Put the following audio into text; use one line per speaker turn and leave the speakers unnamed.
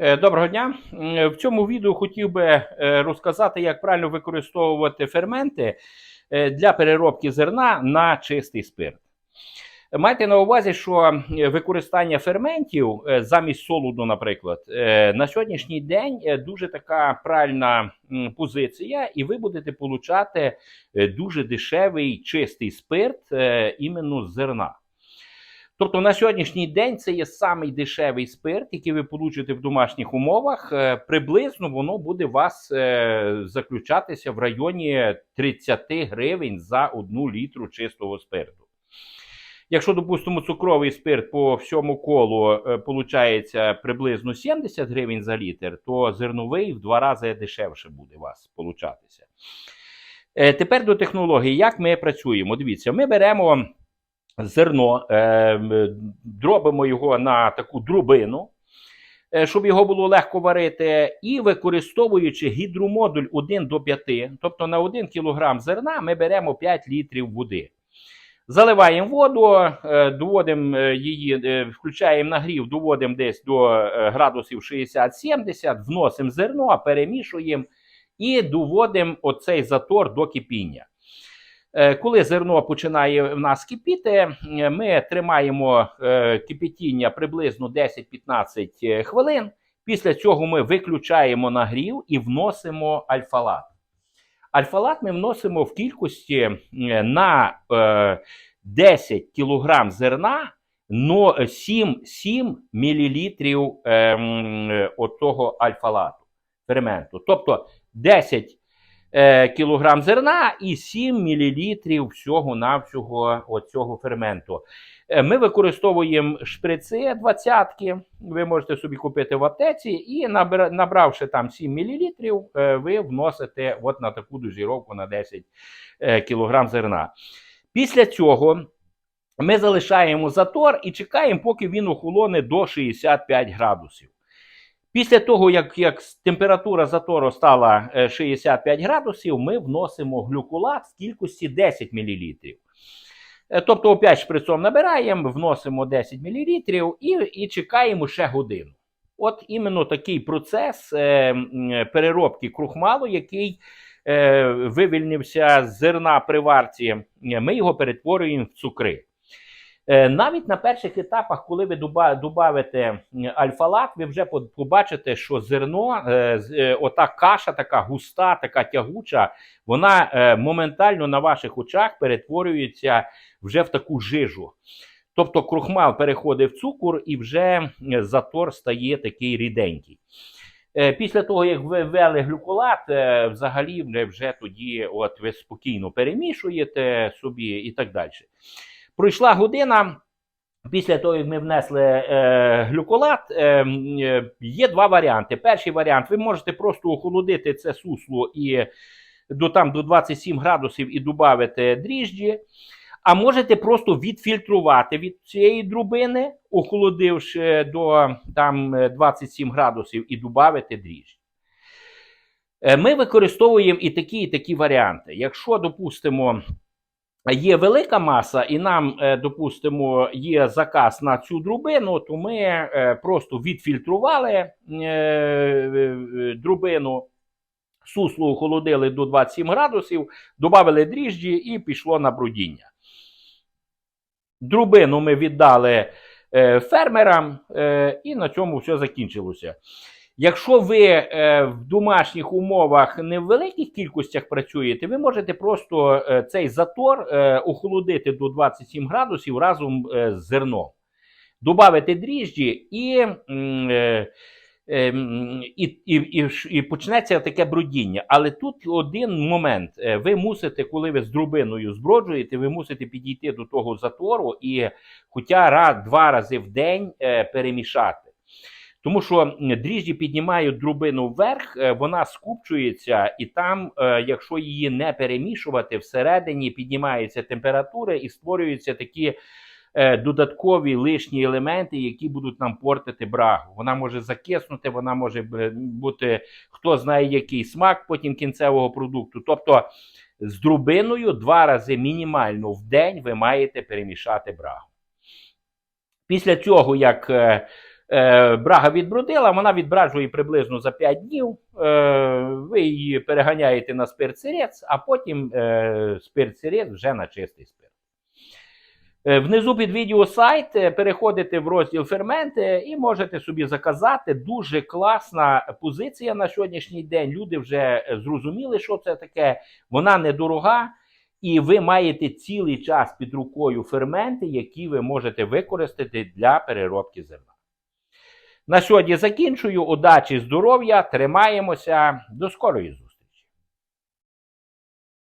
Е, Доброго дня. В цьому відео хотів би е, розказати, як правильно використовувати ферменти е, для переробки зерна на чистий спирт. Майте на увазі, що е, використання ферментів е, замість солоду, наприклад, е, на сьогоднішній день е, дуже така правильна позиція, і ви будете получати е, дуже дешевий чистий спирт е, іменно з зерна. Тобто на сьогоднішній день це є самий дешевий спирт, який ви получите в домашніх умовах. Е, Приблизно воно буде вас е, заключатися в районі 30 гривень за одну літру чистого спирту. Якщо, допустимо, цукровий спирт по всьому колу е, получається приблизно 70 гривень за літр, то зерновий в два рази дешевше буде вас получатися. Е, Тепер до технології. Як ми працюємо? Дивіться, ми беремо зерно, е, дробимо його на таку дробину, е, щоб його було легко варити, і використовуючи гідромодуль 1 до 5, тобто на 1 кг зерна ми беремо 5 літрів води. Заливаємо воду, е, доводимо е, її, включаємо нагрів, доводимо десь до градусів 60-70, вносимо зерно, перемішуємо і доводимо оцей затор до кипіння. Е, Коли зерно починає в нас кипіти, е, ми тримаємо е, кипітіння приблизно 10-15 хвилин. Після цього ми виключаємо нагрів і вносимо альфалат. Альфалат ми вносимо в кількості на е, 10 кг зерна, но 7, 7 мл е, м, е, отого альфалату, ферменту. Тобто 10 е, кілограм зерна і 7 мл всього-навсього оцього ферменту. Е, Ми використовуємо шприци 20 ви можете собі купити в аптеці, і набра- набравши там 7 мл, ви вносите от на таку дозіровку на 10 е, кг зерна. Після цього ми залишаємо затор і чекаємо, поки він охолоне до 65 градусів. Після того, як, як температура затору стала е, 65 градусів, ми вносимо глюколат в кількості 10 мл. Е, Тобто, опять шприцом набираємо, вносимо 10 мл і, і чекаємо ще годину. От іменно такий процес е, переробки крухмалу, який е, вивільнився з зерна при варці, е, ми його перетворюємо в цукри. Е, Навіть на перших етапах, коли ви м, альфалат, ви вже побачите, що зерно, е, е, ота каша, така густа, така тягуча, вона моментально на ваших очах перетворюється вже в таку жижу. Тобто крохмал переходить в цукор і вже затор стає такий ріденький. Після того, як ви ввели глюколат, е, взагалі вже тоді от ви спокійно перемішуєте собі і так далі. Пройшла година. Після того, як ми внесли е, глюколат, е, е, є два варіанти. Перший варіант: ви можете просто охолодити це сусло і до, там, до 27 градусів і додати дріжджі. А можете просто відфільтрувати від цієї дробини, охолодивши до там, е, 27 градусів і додати дріжджі. Е, Ми використовуємо і такі, і такі варіанти. Якщо, допустимо, є велика маса, і нам, е, допустимо, є заказ на цю дробину, то ми е, просто відфільтрували е, дробину, сусло охолодили до 27 градусів, додали дріжджі і пішло на брудіння. Дробину ми віддали фермерам, і на цьому все закінчилося. Якщо ви е, в домашніх умовах не в великих кількостях працюєте, ви можете просто е, цей затор е, охолодити до 27 градусів разом е, з зерном, додати дріжджі і. е, Ем, і, і, і, почнеться таке брудіння. Але тут один момент. Е, Ви мусите, коли ви з дробиною зброджуєте, ви мусите підійти до того затору і хоча раз, два рази в день е, перемішати. Тому що дріжджі піднімають дробину вверх, е, вона скупчується, і там, е, якщо її не перемішувати, всередині піднімається температура і створюються такі е, додаткові лишні елементи, які будуть нам портити брагу. Вона може закиснути, вона може бути хто знає який смак потім кінцевого продукту. Тобто з дробиною два рази мінімально в день ви маєте перемішати брагу. Після цього, як брага відбродила, вона відбраджує приблизно за 5 днів. Е, ви її переганяєте на спирт-сирець, а потім е, спирт-сирець вже на чистий спирт. Е, Внизу під відео сайт, е, переходите в розділ ферменти і можете собі заказати. Дуже класна позиція на сьогоднішній день. Люди вже е, зрозуміли, що це таке. Вона недорога, і ви маєте цілий час під рукою ферменти, які ви можете використати для переробки зерна. На сьогодні закінчую. Удачі, здоров'я, тримаємося. До скорої зустрічі!